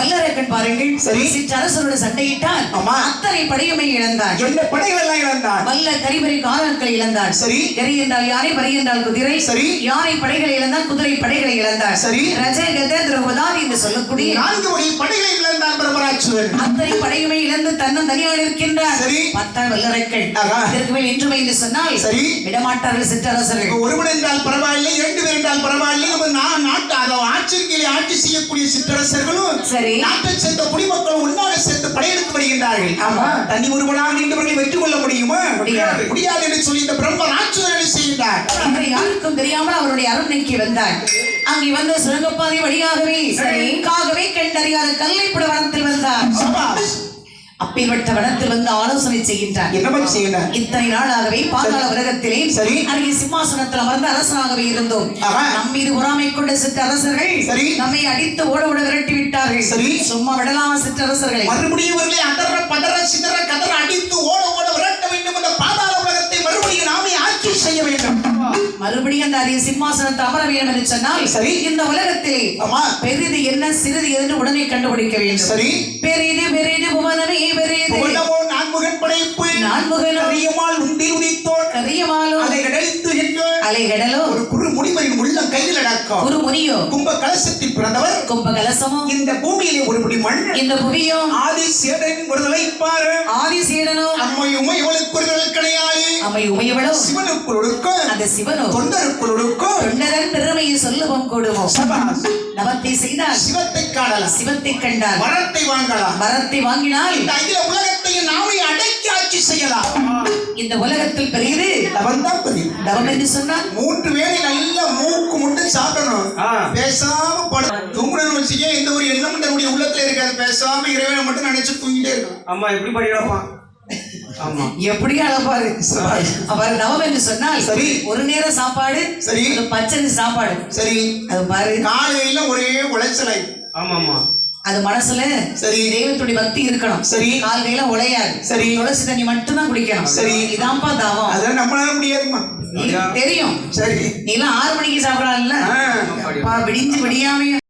வல்லரக்கன் பாருங்கள் சரி. சிற்றரசரோட சண்டையிட்டால் ஆமா. அத்தனை படையுமை இழந்தான் என்ன படைகள் எல்லாம் இழந்தான் வல்ல கரிபரி காரர்களை இழந்தான் சரி. கரி என்றால் யானை பரி என்றால் குதிரை சரி. யானை படைகளை இழந்தான் குதிரை படைகளை இழந்தான் சரி. ரஜ கத திரௌபதாதி என்று சொல்லக்கூடிய நான்கு வகை படைகளை இழந்தான் பிரபராட்சுவன் அத்தனை படையுமை இழந்து தன்னம் தனியாக இருக்கின்றார் சரி. பத்தான் வல்லரக்கள் ஆகா. இதற்கு மேல் இன்றுமை என்று சொன்னால் சரி. விடமாட்டார்கள் சிற்றரசர்கள் ஒருவன் என்றால் பரவாயில்லை இரண்டு பேர் என்றால் பரவாயில்லை நம்ம நான் ஆட்சிக்கு ஆட்சி செய்யக்கூடிய சிற்றரசர்களும் சரி. நாட்டை சேர்ந்த குடிமக்களும் ஒன்றாக சேர்ந்து படையெடுத்து வருகின்றார்கள் ஆமா. தனி ஒருவனாக நின்றவர்களை வெற்றி கொள்ள முடியுமா முடியாது. முடியாது என்று சொல்லி இந்த பிரம்ம ராட்சதனை செய்கின்றார் யாருக்கும் தெரியாமல் அவருடைய அரண்மனைக்கு வந்தார் அங்கே வந்த சுரங்கப்பாதை வழியாகவே காகவே கண்டறியாத கல்லைப்பட வனத்தில் வந்தார். அப்பேற்பட்ட வனத்தில் வந்து ஆலோசனை செய்கின்றார் என்ன செய்கின்றார் இத்தனை நாளாகவே பாதாள உலகத்திலே சரி. அருகே சிம்மாசனத்தில் அமர்ந்த அரசனாகவே இருந்தோம். நம் மீது பொறாமை கொண்ட சிற்றரசர்கள் சரி. நம்மை அடித்து ஓட ஓட விரட்டி விட்டார்கள் சரி. சும்மா விடலாமா சிற்றரசர்களை மறுபடியும் இவர்களை அதற பதற சிதற கதற அடித்து ஓட ஓட விரட்ட வேண்டும் என்ற பாதாள உலகத்தை மறுபடியும் நாமே ஆட்சி செய்ய வேண்டும் மறுபடியும் அந்த அரிய சிம்மாசனத்தை அமர வேண்டும் என்று சொன்னால் சரி. இந்த உலகத்திலே ஆமா. பெரிது என்ன சிறிது என்று உடனே கண்டுபிடிக்க வேண்டும். சரி. பெரிது பெரிது புவனமே பெரிது. நான்முகன் படைப்பு. நான்முகனும் அறியமால் உண்டி உதித்தோர் கரியமாலும் அதை கடலித்து என்று அலைகடலோ. ஒரு குறு முடிவரின் உள்ளம் கையில் அடக்கம் ஒரு முனியோ கும்ப கலசத்தில் பிறந்தவர். கும்ப கலசமோ இந்த பூமியிலே ஒரு முடி மண் இந்த புவியோ. ஆதி சேடன் விடுதலை பாரு ஆதிசேடனோ. அம்மை உமை இவளுக்கு ஒரு உமையவளோ சிவனுக்குள் ஒடுக்கும் அந்த சிவனோ தொண்டருக்குள் ஒடுக்கும் தொண்டரன் பெருமையை சொல்லுவோம் கூடுவோம். சபாஸ். நவத்தை செய்தால் சிவத்தை காணலாம். சிவத்தை கண்டால் வரத்தை வாங்கலாம். மரத்தை வாங்கினால் இந்த அகில உலகத்தையும் நாமே அடக்கி ஆட்சி செய்யலாம். இந்த உலகத்தில் பெரியது அவன் தான் பெரியது. தவம் என்று சொன்னால் மூன்று வேளை நல்லா மூக்கு முட்டு சாப்பிடணும். பேசாம படு. தூங்கணும்னு வச்சுக்க எந்த ஒரு எண்ணமும் தன்னுடைய உள்ளத்துல இருக்காது. பேசாம இறைவனை மட்டும் நினைச்சு தூங்கிட்டே இருக்கும் ஆமா எப்படி படிக்கலாமா ஆமா. எப்படி அளப்பாரு அவர் என்று சொன்னால் சரி. ஒரு நேரம் சாப்பாடு சரி. ஒரு பச்சை சாப்பாடு. சரி. அது பாரு. காலையில ஒரே உளைச்சலை. ஆமா ஆமா அது மனசுல சரி. தெய்வத்துடைய பக்தி இருக்கணும். சரி. கால் கையில உழையாது சரி. துளசி தண்ணி மட்டும் தான் குடிக்கணும். சரி. இதான்ப்பா தவம். அதெல்லாம் நம்மளால முடியாதுமா தெரியும். சரி. நீ எல்லாம் ஆறு மணிக்கு. பா, விடிஞ்சு விடியாமையும்